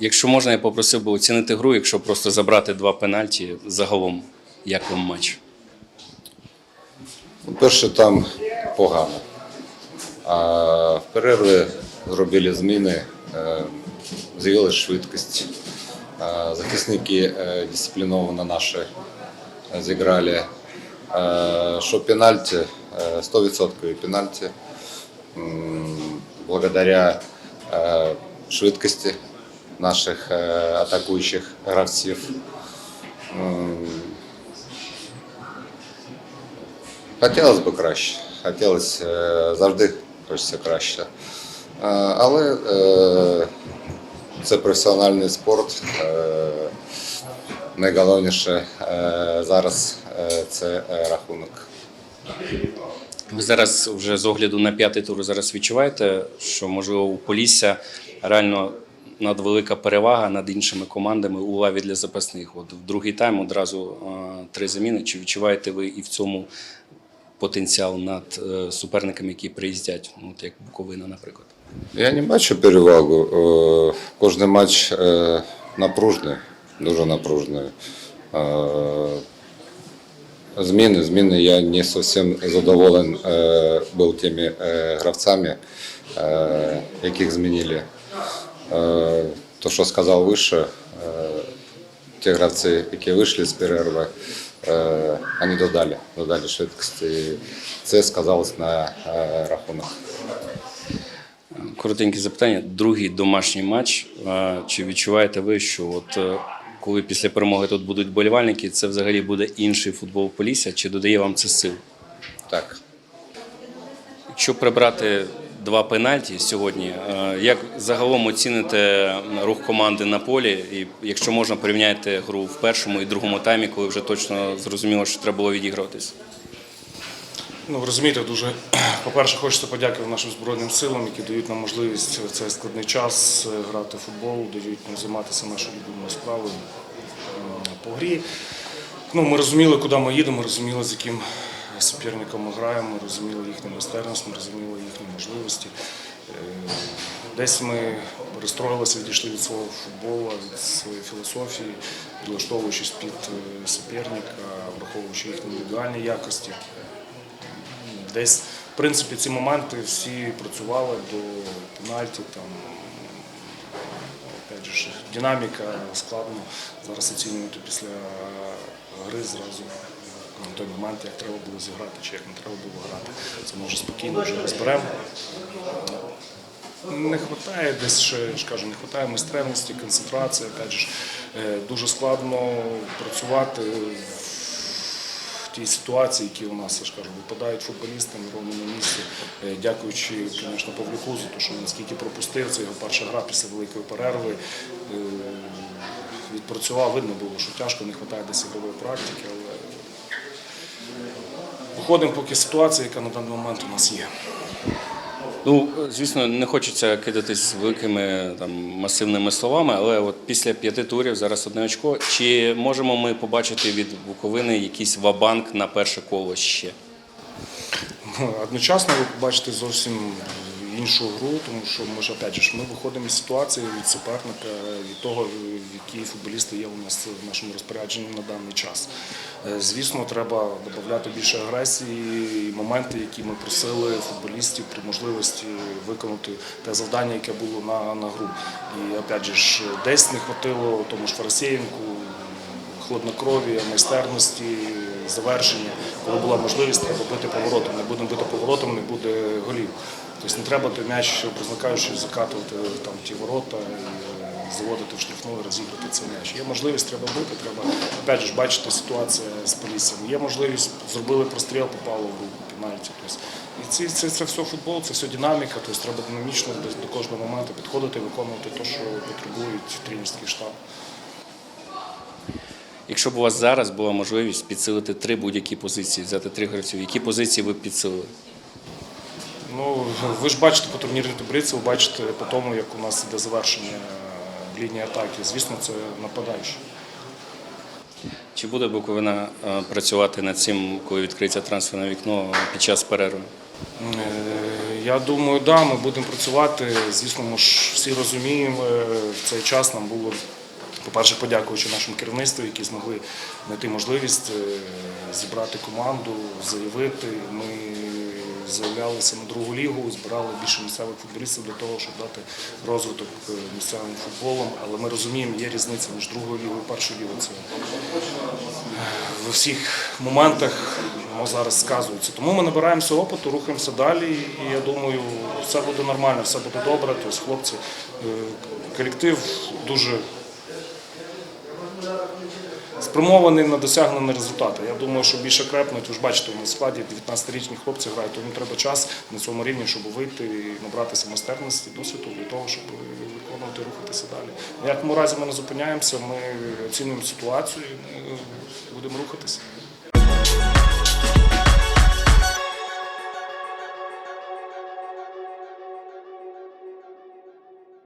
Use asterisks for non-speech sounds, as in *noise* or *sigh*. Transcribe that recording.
Якщо можна, я попросив би оцінити гру, якщо просто забрати два пенальті загалом, як вам матч? Перше там погано. А в перерві зробили зміни, е, з'явилася швидкість. Захисники е, дисципліновано наші е, зіграли. Що пенальті, е, 100% пенальті. Благодаря швидкості наших е, атакуючих гравців. Хотілося б краще. Хотілося е, завжди хочеться краще. Е, Але це професіональний спорт. Найголовніше зараз це рахунок. Ви зараз вже з огляду на п'ятий тур зараз відчуваєте, що можливо у Полісся реально надвелика перевага над іншими командами у лаві для запасних. От в другий тайм одразу три заміни. Чи відчуваєте ви і в цьому потенціал над е, суперниками, які приїздять, ну, от як Буковина, наприклад? Я не бачу перевагу. Е, Кожен матч е, напружний, дуже напружний. Зміни, зміни. Я не зовсім задоволений був тими гравцями, яких змінили. Е, То, що сказав вище, е, ті гравці, які вийшли з перерви, е, вони додали, додали швидкості. І це сказалось на рахунок. Коротеньке запитання. Другий домашній матч. Чи відчуваєте ви, що от коли після перемоги тут будуть болівальники, це взагалі буде інший футбол Полісся? Чи додає вам це сил? Так. Якщо прибрати два пенальті сьогодні, е, як загалом оціните рух команди на полі? І якщо можна, порівняйте гру в першому і другому таймі, коли вже точно зрозуміло, що треба було відігруватись? Ну, розумієте, дуже *clears throat* по-перше, хочеться подякувати нашим збройним силам, які дають нам можливість в цей складний час е, грати в футбол, дають нам займатися нашою любимою справою е, по грі. Ну, ми розуміли, куди ми їдемо, розуміли, з яким суперником ми граємо, ми розуміли їхню майстерність, ми розуміли їхні можливості. Е, Десь ми перестроїлися, відійшли від свого футболу, від своєї філософії, підлаштовуючись під е, суперника, враховуючи їхні індивідуальні якості. Десь, в принципі, ці моменти всі працювали до пенальті. Там, опять же, динаміка складно зараз оцінювати після гри зразу на той момент, як треба було зіграти чи як не треба було грати. Це ми вже спокійно вже розберемо. Не вистачає десь ще я не вистачає майстерності, концентрації. Опять же, е, дуже складно працювати в тій ситуації, які у нас я ж випадають футболісти на ровному місці. Е, Дякуючи, звісно, Павлюку за те, що він скільки пропустив. Це його перша гра після великої перерви. Е, Відпрацював, видно було, що тяжко, не вистачає десь ігрової практики, але виходимо поки з ситуації, яка на даний момент у нас є. Ну, звісно, не хочеться кидатись великими там масивними словами, але от після п'яти турів зараз одне очко. Чи можемо ми побачити від Буковини якийсь вабанк на перше коло ще? Одночасно ви побачите зовсім іншу гру, тому що ми ж опять же ми виходимо із ситуації від суперника, від того, які футболісти є у нас в нашому розпорядженні на даний час. Е, Звісно, треба додати більше агресії і моменти, які ми просили футболістів при можливості виконати те завдання, яке було на, на гру. І опять же ж, десь не хватило тому ж Фарасєєнку, хладнокров'я, майстерності, завершення. Коли була можливість, треба бити поворотом. Не будемо бити поворотом, не буде голів. Тобто не треба той м'яч, проникаючи, закатувати там ті ворота е, заводити в штрафну і цей м'яч. Є можливість, треба бити, треба опять же, бачити ситуацію з поліцією. Є можливість, зробили простріл, попало в руку, пенальті. Тобто, і ці, це, це все футбол, це все динаміка, тобто треба динамічно до, до кожного моменту підходити, виконувати те, що потребують тренерський штаб. Якщо б у вас зараз була можливість підсилити три будь-які позиції, взяти три гравців, які позиції ви б підсилили? Ну, ви ж бачите по турнірній таблиці, ви бачите по тому, як у нас іде завершення лінії атаки. Звісно, це нападаючий. Чи буде Буковина е, працювати над цим, коли відкриється трансферне вікно під час перерви? Е, Я думаю, да, ми будемо працювати. Звісно, ми ж всі розуміємо, е, в цей час нам було, по-перше, подякуючи нашому керівництву, які змогли знайти можливість е, зібрати команду, заявити. Ми заявлялися на другу лігу, збирали більше місцевих футболістів для того, щоб дати розвиток е, місцевим футболом. Але ми розуміємо, є різниця між другою лігою і першою лігою. Це в усіх моментах воно зараз сказується. Тому ми набираємося опиту, рухаємося далі, і я думаю, все буде нормально, все буде добре. Тобто, хлопці, е, колектив дуже спрямований на досягнення результату. Я думаю, що більше крепнуть. Ви ж бачите, у нас в складі 19-річні хлопці грають, тому треба час на цьому рівні, щоб вийти і набратися майстерності, досвіду для того, щоб виконувати, рухатися далі. В якому разі ми не зупиняємося, ми оцінюємо ситуацію і ми будемо рухатися.